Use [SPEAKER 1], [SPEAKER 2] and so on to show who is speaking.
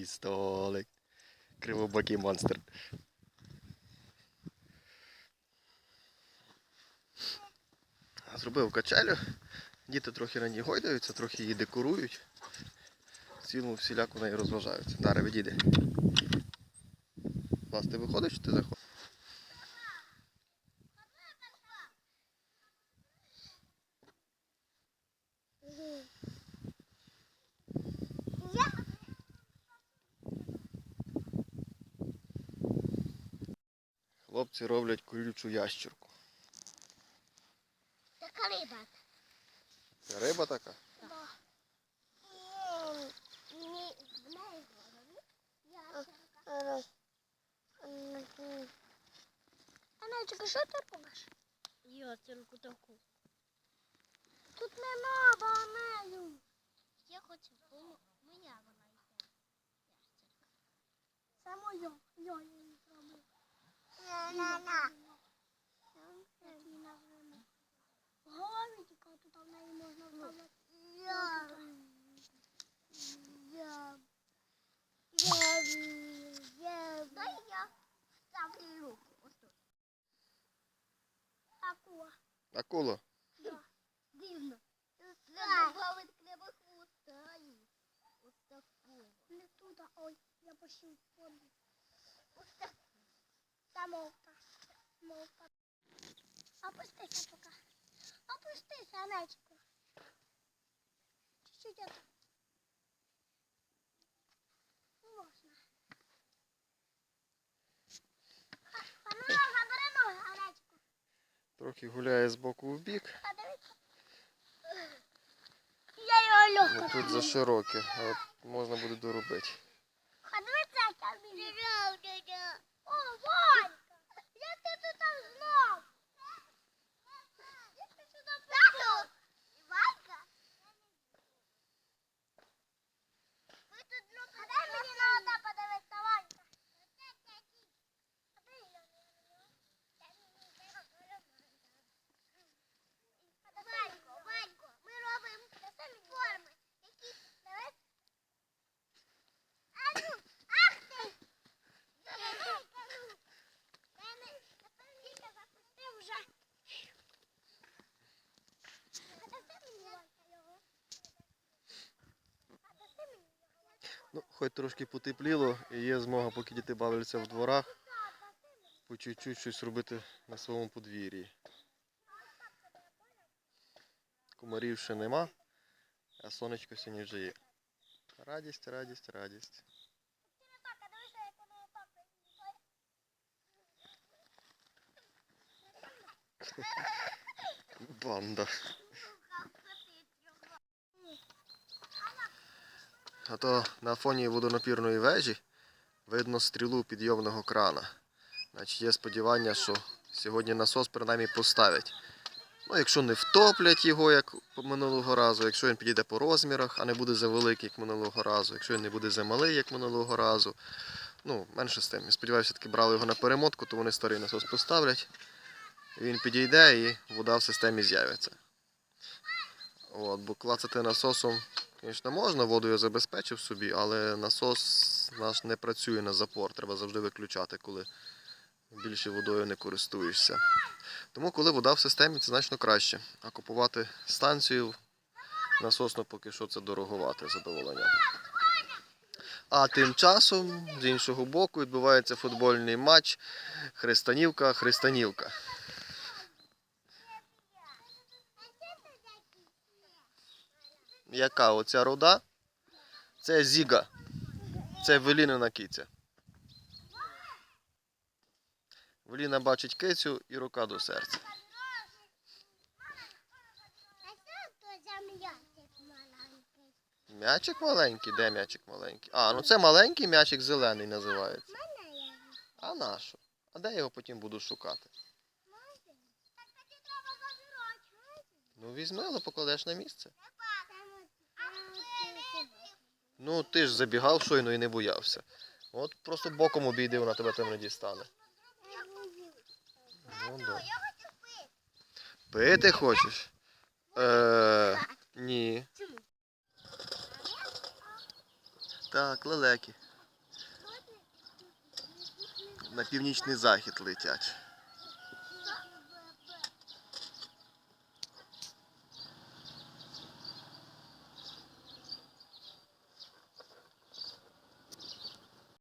[SPEAKER 1] Мій столик. Кривобокий монстр. Зробив качелю. Діти трохи на ній гойдаються, трохи її декорують. В цілому всіляко нею розважаються. Дара, відійди. Власне, ти виходиш чи ти заходиш? Хлопці роблять колючу ящерку.
[SPEAKER 2] Така риба.
[SPEAKER 1] Це риба така?
[SPEAKER 2] Ящерка. Анечка, що ти робиш? Ящерку таку. Тут не надо. Я хочу, бо мене вона йде. Це голові тут в неї можна вставити. Дай я ставлю руку. Ось тут. Акула.
[SPEAKER 1] Акула.
[SPEAKER 2] Да. Дивно. Добавити треба. Ось таку. Не туди, ой, я пошив воду. Та мовка. Мовка. Опустися поки. Опустися, Анечко. Чуть-чуть это. Можна. Ноги, Анечко.
[SPEAKER 1] Трохи гуляє з боку в бік.
[SPEAKER 2] Я його легко.
[SPEAKER 1] тут зашироке, а от можна буде доробити.
[SPEAKER 2] Подивіться, як я вмію. О, Ванька! Як ти тут там знов? Як ти сюди прийшов? Ванька? Ви тут ну, а дай мені на ота подивитися, Ванька. Ванько, Ванько, ми робимо самі форми. Які, давай. А ну, ах ти! Давай-ка, ну. Мене, напевніше, запустив вже. А даси мені Ванька, його. А даси мені його.
[SPEAKER 1] Ну, хоч трошки потепліло і є змога, поки діти бавляться в дворах, по чуть-чуть щось робити на своєму подвір'ї. Комарів ще нема, а сонечко сьогодні вже є. Радість, радість, радість. Банда. А то на фоні водонапірної вежі видно стрілу підйомного крана. Значить, є сподівання, що сьогодні насос принаймні поставять. Ну, якщо не втоплять його, як минулого разу, якщо він підійде по розмірах, а не буде за великий, як минулого разу, якщо він не буде за малий, як минулого разу. Ну, менше з тим. Я сподіваюся, таки брали його на перемотку, то вони старий насос поставлять. Він підійде і вода в системі з'явиться. От, бо клацати насосом, звісно, можна, воду я забезпечив собі, але насос наш не працює на запор. Треба завжди виключати, коли більше водою не користуєшся. Тому, коли вода в системі, це значно краще. А купувати станцію насосно поки що це дороговате задоволення. А тим часом, з іншого боку, відбувається футбольний матч Христанівка-Христанівка. Яка оця руда? Це Зіга. Це Велінина киця. Веліна бачить кицю і рука до серця.
[SPEAKER 2] М'ячик маленький?
[SPEAKER 1] Де м'ячик маленький? А, ну це маленький м'ячик зелений називається. А на що? А де його потім буду шукати? Ну візьми, але покладеш на місце. Ну ти ж забігав щойно і не боявся. От просто боком обійди, вона тебе там не дістане. Ну, да.
[SPEAKER 2] Пити
[SPEAKER 1] хочеш? Е, Ні. Так, лелеки. На північний захід летять.